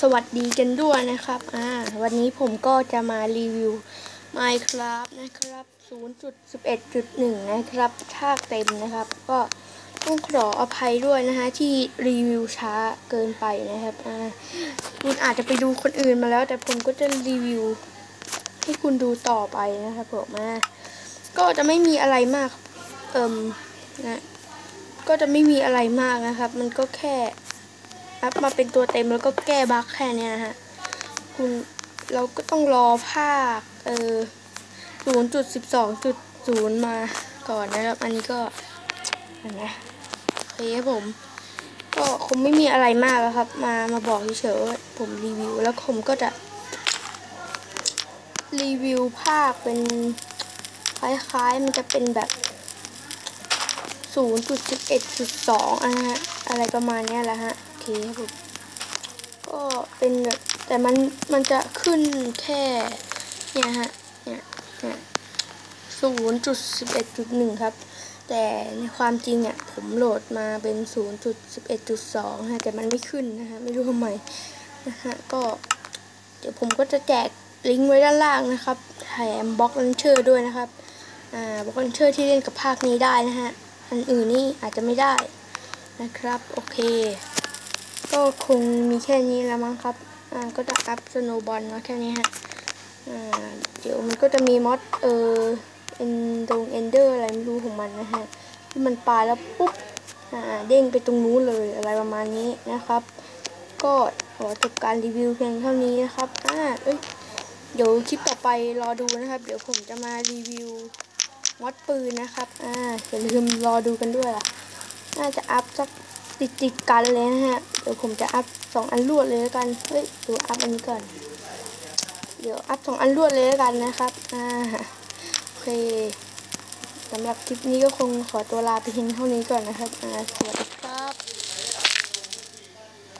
สวัสดีกันด้วยนะครับ อ่า วันนี้ผมก็จะมารีวิว Minecraft นะครับ 0.11.1 นะครับภาเต็มนะครับ ก็ต้องขออภัยด้วยนะฮะที่รีวิวช้าเกินไปนะครับ อ่า คุณอาจจะไปดูคนอื่นมาแล้ว แต่ผมก็จะรีวิว ให้คุณดูต่อไปนะครับผมมาก็จะไม่มีอะไรมาก เอิมนะ ก็จะไม่มีอะไรมากนะครับ มันก็แค่ อัพมาเป็นตัวเต็มแล้วก็แก้บั๊กแค่เนี้ยนะฮะคุณเราก็ต้องรอภาคเออศูนย์จุดสิบสองจุดศูนย์มาก่อนนะครับ อันนี้ก็เห็นไหมโอเคครับผม ก็คงไม่มีอะไรมากแล้วครับ มามาบอกเฉยๆผมรีวิว แล้วผมก็จะ รีวิวภาคเป็นคล้ายๆ มันจะเป็นแบบ 0.11.2 อะนะฮะอะไรประมาณนี้แหละฮะ เคครับผมก็เป็นแบบแต่มันมันจะขึ้นแค่เนี่ยฮะเนี่ยเนี่ย0.11.1ครับ แต่ในความจริงเนี่ยผมโหลดมาเป็น0.11.2ฮะแต่มันไม่ขึ้นนะฮะไม่รู้ทำไมนะฮะก็เดี๋ยวผมก็จะแจกลิงก์ไว้ด้านล่างนะครับแถมบล็อกลันเชอร์ด้วยนะครับอ่าบล็อกลันเชอร์ที่เล่นกับภาคนี้ได้นะฮะอันอื่นนี่อาจจะไม่ได้นะครับ โอเค ก็คงมีแค่นี้แล้วมั้งครับ อ่า ก็จะอัพสโนบอลมาแค่นี้ฮะ อ่า เดี๋ยวมันก็จะมีมอดเออเอ็นตรงเอนเดอร์อะไรไม่รู้ของมันนะฮะ ที่มันปาแล้วปุ๊บ อ่า เด้งไปตรงนู้นเลยอะไรประมาณนี้นะครับ ก็ขอจบการรีวิวเพียงเท่านี้นะครับ อ่า เอ้ย เดี๋ยวคลิปต่อไปรอดูนะครับ เดี๋ยวผมจะมารีวิวมอดปืนนะครับ อ่าอย่าลืมรอดูกันด้วยล่ะ น่าจะอัพสัก ติดติดกันเลยนะฮะ เดี๋ยวผมจะอัพสองอันรวดเลยแล้วกัน เฮ้ยดูอัพอันนี้ก่อน เดี๋ยวอัพสองอันรวดเลยแล้วกันนะครับอ่าโอเคสำหรับคลิปนี้ก็คงขอตัวลาไปเพียงเท่านี้ก่อนนะครับอ่าสวัสดีครับ